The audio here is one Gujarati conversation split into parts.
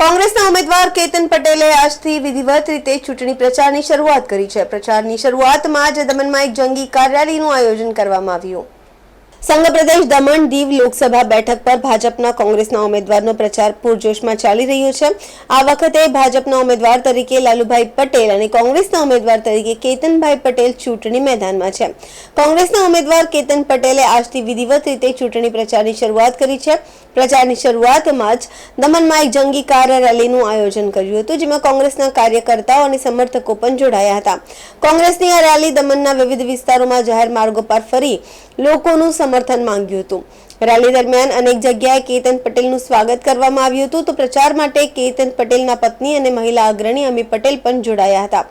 કોંગ્રેસના ઉમેદવાર કેતન પટેલે આજથી વિધિવત રીતે ચૂંટણી પ્રચારની શરૂઆત કરી છે. પ્રચારની શરૂઆતમાં જ દમણમાં એક જંગી કાર્યાલયનું આયોજન કરવામાં આવ્યું. સંઘ પ્રદેશ દમણ દીવ લોકસભા બેઠક પર ભાજપના કોંગ્રેસના ઉમેદવારનો પ્રચાર પૂરજોશમાં ચાલી રહ્યો છે. આ વખતે ભાજપના ઉમેદવાર તરીકે લાલુભાઈ પટેલ અને કોંગ્રેસના ઉમેદવાર તરીકે કેતનભાઈ પટેલ ચૂંટણી મેદાનમાં છે. કોંગ્રેસના ઉમેદવાર કેતન પટેલે આજથી વિધિવત રીતે ચૂંટણી પ્રચારની શરૂઆત કરી છે. પ્રચારની શરૂઆતમાં જ દમણમાં એક જંગી કાર રેલીનું આયોજન કર્યું હતું, જેમાં કોંગ્રેસના કાર્યકર્તાઓ અને સમર્થકો પણ જોડાયા હતા. કોંગ્રેસની આ રેલી દમણના વિવિધ વિસ્તારોમાં જાહેર માર્ગો પર ફરી લોકોનું સમર્થન માંગ્યું હતું. રેલી દરમિયાન અનેક જગ્યાએ કેતન પટેલનું સ્વાગત કરવામાં આવ્યું હતું. તો પ્રચાર માટે કેતન પટેલના પત્ની અને મહિલા અગ્રણી અમી પટેલ પણ જોડાયા હતા.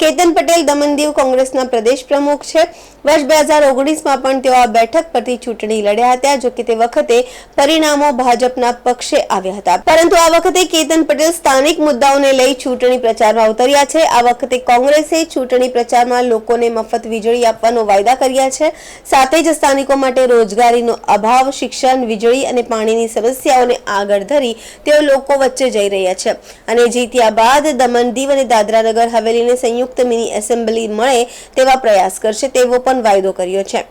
કેતન પટેલ દમણ દીવ કોંગ્રેસના પ્રદેશ પ્રમુખ છે. વર્ષ બે હજાર ઓગણીસમાં પણ તેઓ આ બેઠક પરથી ચૂંટણી લડ્યા હતા, જો કે તે વખતે પરિણામો ભાજપના પક્ષે આવ્યા હતા. પરંતુ આ વખતે કેતન પટેલ સ્થાનિક મુદ્દાઓને લઈ ચૂંટણી પ્રચારમાં ઉતર્યા છે. આ વખતે કોંગ્રેસે ચૂંટણી પ્રચારમાં લોકોને મફત વીજળી આપવાનો વાયદા કર્યા છે. સાથે જ સ્થાનિકો માટે રોજગારીનો અભાવ શિક્ષણ, વીજળી અને પાણીની સમસ્યાઓને આગળ ધરી તેઓ લોકો વચ્ચે જઈ રહ્યા છે. અને જીત્યા બાદ દમણ દીવ અને દાદરાનગર હવેલીને સંયુક્ત મિની એસેમ્બલી મળે તેવા પ્રયાસ કરશે તેવો પણ વાયદો કર્યો છે.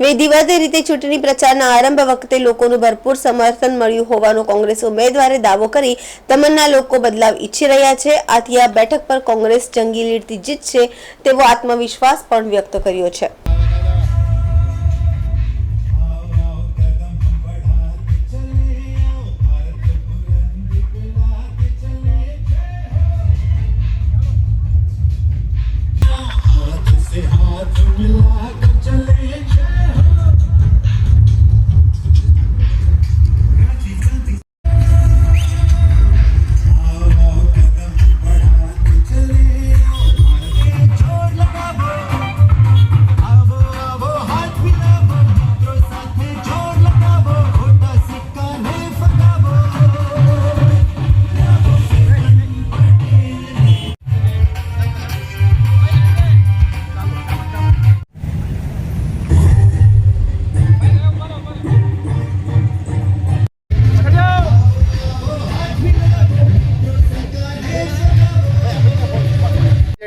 વિધિવત રીતે ચૂંટણી પ્રચારના આરંભ વખતે લોકોનું ભરપૂર સમર્થન મળ્યું હોવાનો કોંગ્રેસ ઉમેદવારે દાવો કરી દમણના લોકો બદલાવ ઈચ્છી રહ્યા છે. આથી આ બેઠક પર કોંગ્રેસ જંગી લીડથી જીતશે તેવો આત્મવિશ્વાસ પણ વ્યક્ત કર્યો છે.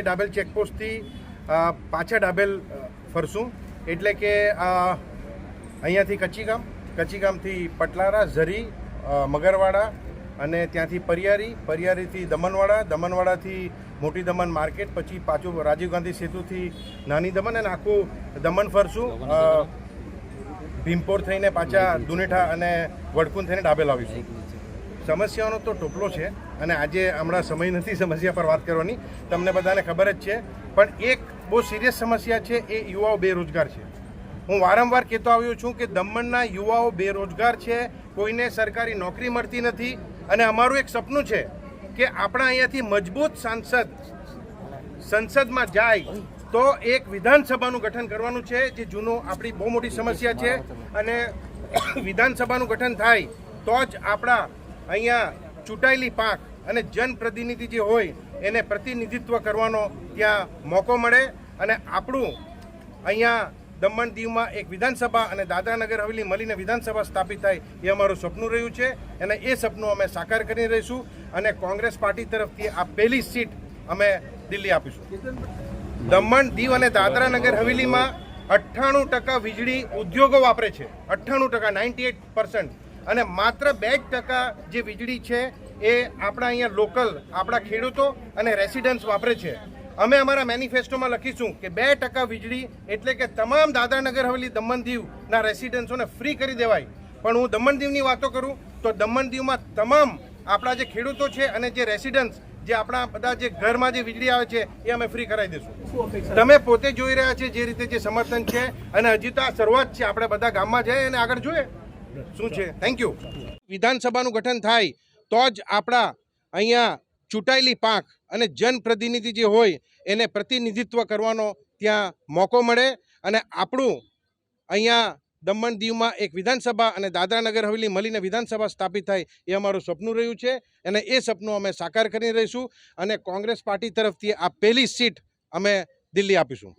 ડાબેલ ચેકપોસ્ટથી પાછા ડાબેલ ફરશું. એટલે કે અહીંયાથી કચ્છીગામ કચ્છીગામથી પટલારા ઝરી મગરવાડા અને ત્યાંથી પરિયારી પરિયારીથી દમણવાડા દમણવાડાથી મોટી દમણ માર્કેટ પછી પાછું રાજીવ ગાંધી સેતુથી નાની દમણ અને આખું દમણ ફરશું. ભીમપોર થઈને પાછા દુનેઠા અને વડકુન થઈને ડાબેલ આવીશું. સમસ્યાઓનો તો ટોપલો છે. અને આજે હમણાં સમય નથી સમસ્યા પર વાત કરવાની. તમને બધાને ખબર જ છે. પણ એક બહુ સિરિયસ સમસ્યા છે, એ યુવાઓ બેરોજગાર છે. હું વારંવાર કહેતો આવ્યો છું કે દમણના યુવાઓ બેરોજગાર છે, કોઈને સરકારી નોકરી મળતી નથી. અને અમારું એક સપનું છે કે આપણા અહીંયાથી મજબૂત સાંસદ સંસદમાં જાય તો એક વિધાનસભાનું ગઠન કરવાનું છે, જે જૂનું આપણી બહુ મોટી સમસ્યા છે. અને વિધાનસભાનું ગઠન થાય તો જ આપણા અહીંયા ચૂંટાયેલી પાંખ અને જનપ્રતિનિધિ જે હોય, એને પ્રતિનિધિત્વ કરવાનો ત્યાં મોકો મળે અને આપણું અહીંયા દમણ દીવમાં એક વિધાનસભા અને દાદરાનગર હવેલી મળીને વિધાનસભા સ્થાપિત થાય એ અમારું સપનું રહ્યું છે અને એ સપનું અમે સાકાર કરી રહીશું અને કોંગ્રેસ પાર્ટી તરફથી આ પહેલી સીટ અમે દિલ્હી આપીશું. દમણ દીવ અને દાદરાનગર હવેલીમાં અઠ્ઠાણું ટકા વીજળી ઉદ્યોગો વાપરે છે. અઠ્ઠાણું ટકા, નાઇન્ટી એટ પર્સન્ટ. અને માત્ર બે જ ટકા જે વીજળી છે એ આપણા અહીંયા લોકલ આપણા ખેડૂતો અને રેસિડન્ટ્સ વાપરે છે. અમે અમારા મેનિફેસ્ટોમાં લખીશું કે બે ટકા વીજળી એટલે કે તમામ દાદરાનગર હવેલી દમણ દીવના રેસિડન્ટ્સોને ફ્રી કરી દેવાય. પણ હું દમણ દીવની વાતો કરું તો દમણ દીવમાં તમામ આપણા જે ખેડૂતો છે અને જે રેસિડન્ટ્સ જે આપણા બધા જે ઘરમાં જે વીજળી આવે છે એ અમે ફ્રી કરાવી દઈશું. તમે પોતે જોઈ રહ્યા છે જે રીતે જે સમર્થન છે અને હજી તો આ શરૂઆત છે. આપણે બધા ગામમાં જઈએ અને આગળ જોઈએ. શું છે? થેન્ક યુ વિધાનસભાનું ગઠન થાય તો જ આપણા અહીંયા ચૂંટાયેલી પાંખ અને જનપ્રતિનિધિ જે હોય એને પ્રતિનિધિત્વ કરવાનો ત્યાં મોકો મળે અને આપણું અહીંયા દમણ દીવમાં એક વિધાનસભા અને દાદરાનગર હવેલી મળીને વિધાનસભા સ્થાપિત થાય એ અમારું સપનું રહ્યું છે અને એ સપનું અમે સાકાર કરી રહીશું અને કોંગ્રેસ પાર્ટી તરફથી આ પહેલી સીટ અમે દિલ્હી આપીશું.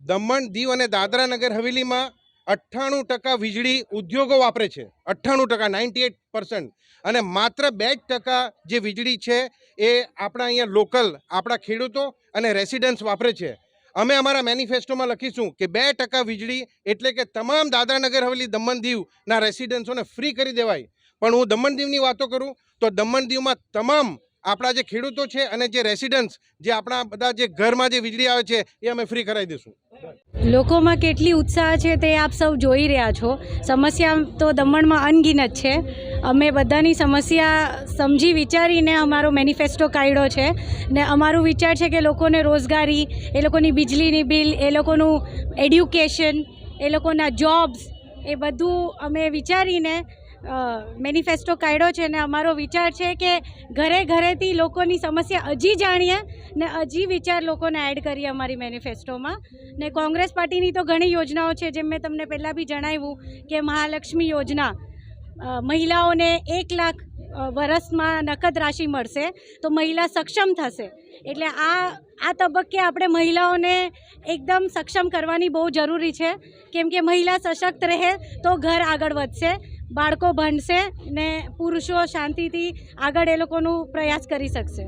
દમણ દીવ અને દાદરા નગર હવેલીમાં અઠ્ઠાણું ટકા વીજળી ઉદ્યોગો વાપરે છે. અઠ્ઠાણું ટકા, નાઇન્ટી એટ પર્સન્ટ. અને માત્ર બે જ ટકા જે વીજળી છે એ આપણા અહીંયા લોકલ, આપણા ખેડૂતો અને રેસિડન્ટ્સ વાપરે છે. અમે અમારા મેનિફેસ્ટોમાં લખીશું કે બે ટકા વીજળી એટલે કે તમામ દાદરાનગર હવેલી દમણ દીવના રેસિડન્ટ્સોને ફ્રી કરી દેવાય. પણ હું દમણ દીવની વાતો કરું તો દમણ દીવમાં તમામ આપણા જે ખેડૂતો છે અને જે રેસિડન્ટ્સ જે આપણા બધા જે ઘરમાં જે વીજળી આવે છે, એ અમે ફ્રી કરાવી દઈશું. લોકોમાં કેટલી ઉત્સાહ છે તે આપ સૌ જોઈ રહ્યા છો. સમસ્યા તો દમણમાં અનગિનત છે. અમે બધાની સમસ્યા સમજી વિચારીને અમારો મેનિફેસ્ટો કાઢ્યો છે ને અમારું વિચાર છે કે લોકોને રોજગારી, એ લોકોની વીજળીની બિલ, એ લોકોનું એડ્યુકેશન એ લોકોના જોબ્સ એ બધું અમે વિચારીને મેનિફેસ્ટો કાઢ્યો છે ને અમારો વિચાર છે કે ઘરે ઘરેથી લોકોની સમસ્યા હજી જાણીએ ને હજી વિચાર લોકોને એડ કરીએ અમારી મેનિફેસ્ટોમાં. ને કોંગ્રેસ પાર્ટીની તો ઘણી યોજનાઓ છે, જેમ મેં તમને પહેલાં બી જણાવ્યું કે મહાલક્ષ્મી યોજના મહિલાઓને એક લાખ વરસમાં નકદ રાશિ મળશે તો મહિલા સક્ષમ થશે. એટલે આ આ તબક્કે આપણે મહિલાઓને એકદમ સક્ષમ કરવાની બહુ જરૂરી છે. કેમ કે મહિલા સશક્ત રહે તો ઘર આગળ વધશે. બાળકો ભણશે ને પુરુષો શાંતિથી આગળ એ લોકોનું પ્રયાસ કરી શકશે.